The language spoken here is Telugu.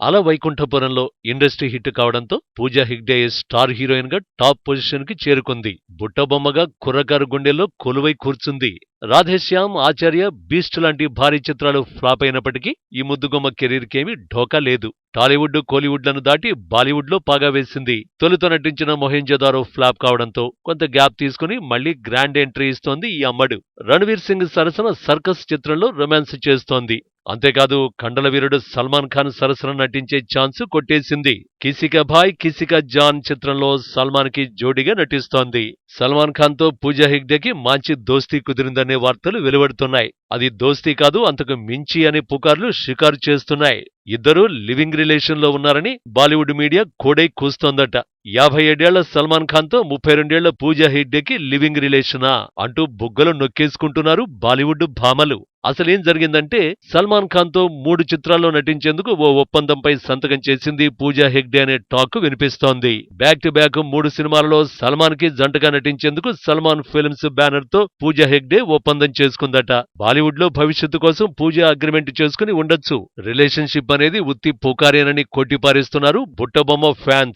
అలా వైకుంఠపురంలో ఇండస్ట్రీ హిట్ కావడంతో పూజా హెగ్డే స్టార్ హీరోయిన్గా టాప్ పొజిషన్కి చేరుకుంది బుట్టబొమ్మగా కుర్రగారు గుండెల్లో కొలువై కూర్చుంది. రాధేశ్యామ్ ఆచార్య బీస్ట్ లాంటి భారీ చిత్రాలు ఫ్లాప్ అయినప్పటికీ ఈ ముద్దుగుమ్మ కెరీర్కేమీ ఢోకా లేదు. టాలీవుడ్ కోలీవుడ్లను దాటి బాలీవుడ్లో పాగా వేసింది. తొలుత నటించిన మొహెంజోదారో ఫ్లాప్ కావడంతో కొంత గ్యాప్ తీసుకుని మళ్ళీ గ్రాండ్ ఎంట్రీ ఇస్తోంది ఈ అమ్మడు. రణవీర్ సింగ్ సరసన సర్కస్ చిత్రంలో రొమాన్స్ చేస్తోంది. అంతేకాదు కండల వీరుడు సల్మాన్ ఖాన్ సరసన నటించే ఛాన్స్ కొట్టేసింది. కిసిక భాయ్ కిసిక జాన్ చిత్రంలో సల్మాన్కి జోడీగా నటిస్తోంది. సల్మాన్ ఖాన్తో పూజా హెగ్డేకి మంచి దోస్తీ కుదిరిందనే వార్తలు వెలువడుతున్నాయి. అది దోస్తీ కాదు అంతకు మించి అనే పుకార్లు షికారు చేస్తున్నాయి. ఇద్దరూ లివింగ్ రిలేషన్లో ఉన్నారని బాలీవుడ్ మీడియా కోడై కూస్తోందట. యాభై ఏడేళ్ళ సల్మాన్ ఖాన్తో ముప్పై రెండేళ్ళ పూజా హెగ్డేకి లివింగ్ రిలేషనా అంటూ బుగ్గలు నొక్కేసుకుంటున్నారు బాలీవుడ్ భామలు. అసలేం జరిగిందంటే సల్మాన్ ఖాన్తో మూడు చిత్రాల్లో నటించేందుకు ఓ ఒప్పందంపై సంతకం చేసింది పూజా హెగ్డే అనే టాక్ వినిపిస్తోంది. బ్యాక్ టు బ్యాక్ మూడు సినిమాలలో సల్మాన్కి జంటగా నటించేందుకు సల్మాన్ ఫిల్మ్స్ బ్యానర్తో పూజా హెగ్డే ఒప్పందం చేసుకుందట. బాలీవుడ్లో భవిష్యత్తు కోసం పూజా అగ్రిమెంట్ చేసుకుని ఉండొచ్చు. రిలేషన్షిప్ అనేది ఉత్తి పుకారేనని కొట్టిపారేస్తున్నారు బుట్టబొమ్మ ఫ్యాన్స్.